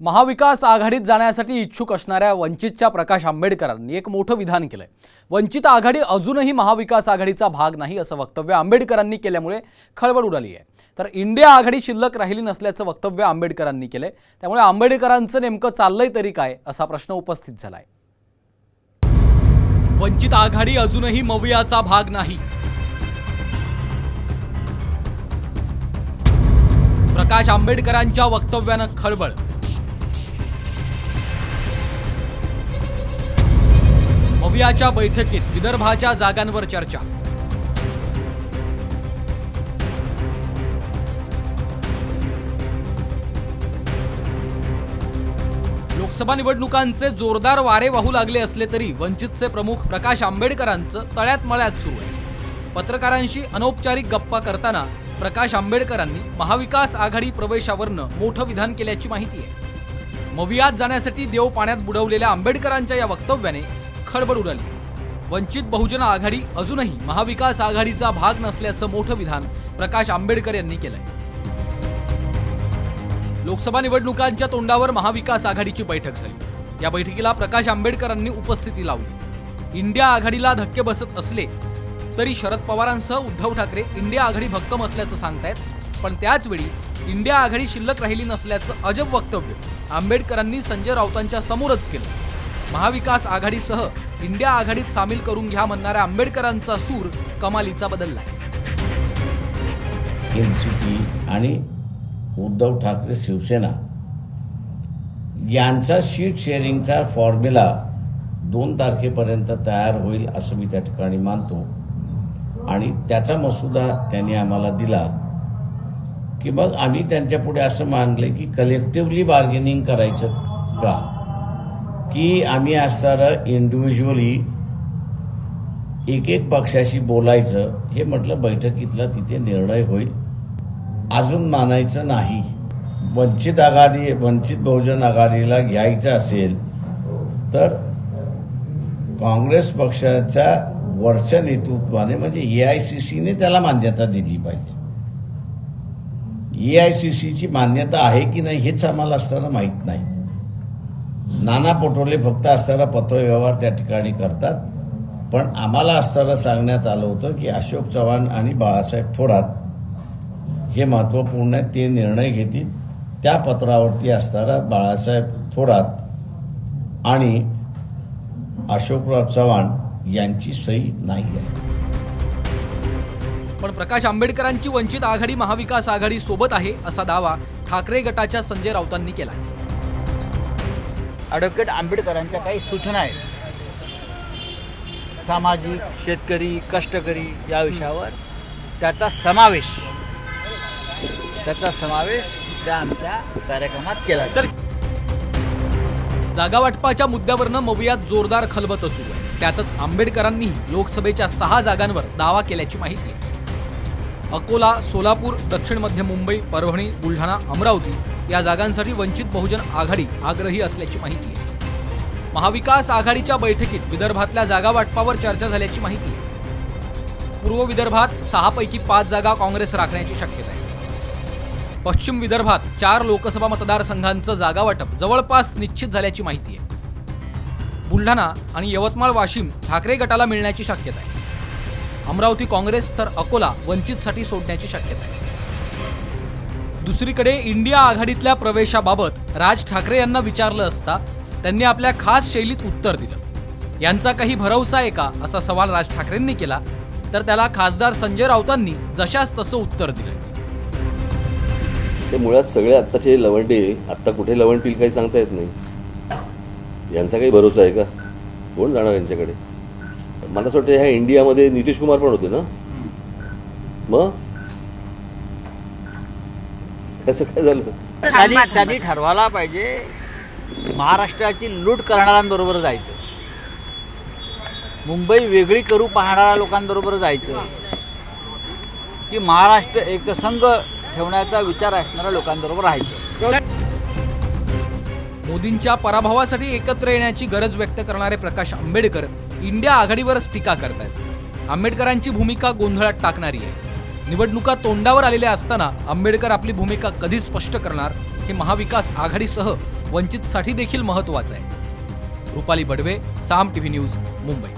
महाविकास आघाडीत जाण्यासाठी इच्छुक असणाऱ्या वंचितच्या प्रकाश आंबेडकरांनी एक मोठं विधान केलं आहे वंचित आघाडी अजूनही महाविकास आघाडीचा भाग नाही असं वक्तव्य आंबेडकरांनी केल्यामुळे खळबळ उडाली आहे. तर इंडिया आघाडी शिल्लक राहिली नसल्याचं वक्तव्य आंबेडकरांनी केलं आहे त्यामुळे आंबेडकरांचं नेमकं चाललंय तरी काय असा प्रश्न उपस्थित झाला आहे वंचित आघाडी अजूनही मवियाचा भाग नाही. प्रकाश आंबेडकरांच्या वक्तव्यानं खळबळ. भव्याच्या बैठकीत विदर्भाच्या जागांवर चर्चा. लोकसभा निवडणुकांचे जोरदार वारे वाहू लागले असले तरी वंचितचे प्रमुख प्रकाश आंबेडकरांचं तळ्यात मळ्यात सुरू आहे. पत्रकारांशी अनौपचारिक गप्पा करताना प्रकाश आंबेडकरांनी महाविकास आघाडी प्रवेशावरनं मोठं विधान केल्याची माहिती आहे. मवियात जाण्यासाठी देव पाण्यात बुडवलेल्या आंबेडकरांच्या या वक्तव्याने खळबळ उडाली. वंचित बहुजन आघाडी अजूनही महाविकास आघाडीचा भाग नसल्याचं मोठं विधान प्रकाश आंबेडकर यांनी केलंय. लोकसभा निवडणुकांच्या तोंडावर महाविकास आघाडीची बैठक झाली. या बैठकीला प्रकाश आंबेडकरांनी उपस्थिती लावली. इंडिया आघाडीला धक्के बसत असले तरी शरद पवारांसह उद्धव ठाकरे इंडिया आघाडी भक्कम असल्याचं सांगतायत पण त्याचवेळी इंडिया आघाडी शिल्लक राहिली नसल्याचं अजब वक्तव्य आंबेडकरांनी संजय राऊतांच्या समोरच केलं. महाविकास आघाडीसह इंडिया आघाडीत सामील करून घ्या म्हणणाऱ्या आंबेडकरांचा सूर कमालीचा बदलला एन सी पी आणि उद्धव ठाकरे शिवसेना यांचा शीट शेअरिंगचा फॉर्म्युला दोन तारखेपर्यंत तयार होईल असं मी त्या ठिकाणी मानतो. आणि त्याचा मसुदा त्यांनी आम्हाला दिला की मग आम्ही त्यांच्यापुढे असं मानले की कलेक्टिव्हली बार्गेनिंग करायचं का? की आम्ही असणारं इंडिव्हिज्युअली एक एक पक्षाशी बोलायचं हे म्हटलं बैठकीतला तिथे निर्णय होईल. अजून मानायचं नाही. वंचित आघाडी वंचित बहुजन आघाडीला घ्यायचं असेल तर काँग्रेस पक्षाच्या वरच्या नेतृत्वाने म्हणजे ए आय सी सीने त्याला मान्यता दिली पाहिजे. ए आय सी सीची मान्यता आहे की नाही हेच आम्हाला असताना माहीत नाही. नाना पटोले फक्त असताना पत्रव्यवहार त्या ठिकाणी करतात. पण आम्हाला असताना सांगण्यात आलं होतं की अशोक चव्हाण आणि बाळासाहेब थोरात हे महत्त्वपूर्ण आहे ते निर्णय घेतील. त्या पत्रावरती असताना बाळासाहेब थोरात आणि अशोकराव चव्हाण यांची सही नाही आहे. पण प्रकाश आंबेडकरांची वंचित आघाडी महाविकास आघाडी सोबत आहे असा दावा ठाकरे गटाच्या संजय राऊतांनी केला आहे ॲडव्होकेट आंबेडकरांच्या काही सूचना आहेत. सामाजिक शेतकरी कष्टकरी या विषयावर त्याचा समावेश. त्याचा समावेश त्या आमच्या कार्यक्रमात केला तर जागा वाटपाच्या मुद्द्यावरनं मवियात जोरदार खलबत असू त्यातच आंबेडकरांनी लोकसभेच्या सहा जागांवर दावा केल्याची माहिती अकोला सोलापूर दक्षिण मध्य मुंबई परभणी बुलढाणा अमरावती या जागांसाठी वंचित बहुजन आघाडी आग्रही असल्याची माहिती आहे. महाविकास आघाडीच्या बैठकीत विदर्भातल्या जागा वाटपावर चर्चा झाल्याची माहिती आहे. पूर्व विदर्भात सहापैकी पाच जागा काँग्रेस राखण्याची शक्यता आहे. पश्चिम विदर्भात चार लोकसभा मतदारसंघांचं जागा वाटप जवळपास निश्चित झाल्याची माहिती आहे. बुलढाणा आणि यवतमाळ वाशिम ठाकरे गटाला मिळण्याची शक्यता आहे. अमरावती काँग्रेस तर अकोला वंचितसाठी सोडण्याची शक्यता आहे. दुसरीकडे इंडिया आघाडीतल्या प्रवेशाबाबत राज ठाकरे यांना विचारलं असता त्यांनी आपल्या खास शैलीत उत्तर दिलं. यांचा काही भरवसा आहे का असा सवाल राज ठाकरेंनी केला तर त्याला खासदार संजय राऊतांनी जशास तसं उत्तर दिलं. ते मुळात सगळे आत्ताचे लवंडे आत्ता कुठे लवंडतील काही सांगता येत नाही. यांचा काही भरोसा आहे का? कोण जाणार यांच्याकडे? मला असं वाटतं ह्या इंडियामध्ये नितीश कुमार पण होते ना? मग? कसं काय झालं? त्यांनी त्यांनी ठरवायला पाहिजे. महाराष्ट्राची लूट करणाऱ्यांबरोबर जायचं. मुंबई वेगळी करू पाहणाऱ्या लोकांबरोबर जायचं. की महाराष्ट्र एकसंघ ठेवण्याचा विचार असणाऱ्या लोकांबरोबर राहायचं. मोदींच्या पराभवासाठी एकत्र येण्याची गरज व्यक्त करणारे प्रकाश आंबेडकर इंडिया आघाडीवरच टीका करतायत. आंबेडकरांची भूमिका गोंधळात टाकणारी आहे. निवडणुका तोंडावर आलेल्या असताना आंबेडकर आपली भूमिका कधी स्पष्ट करणार हे महाविकास आघाडीसह वंचितसाठी देखील महत्त्वाचं आहे. Rupali Badve Saam TV news Mumbai.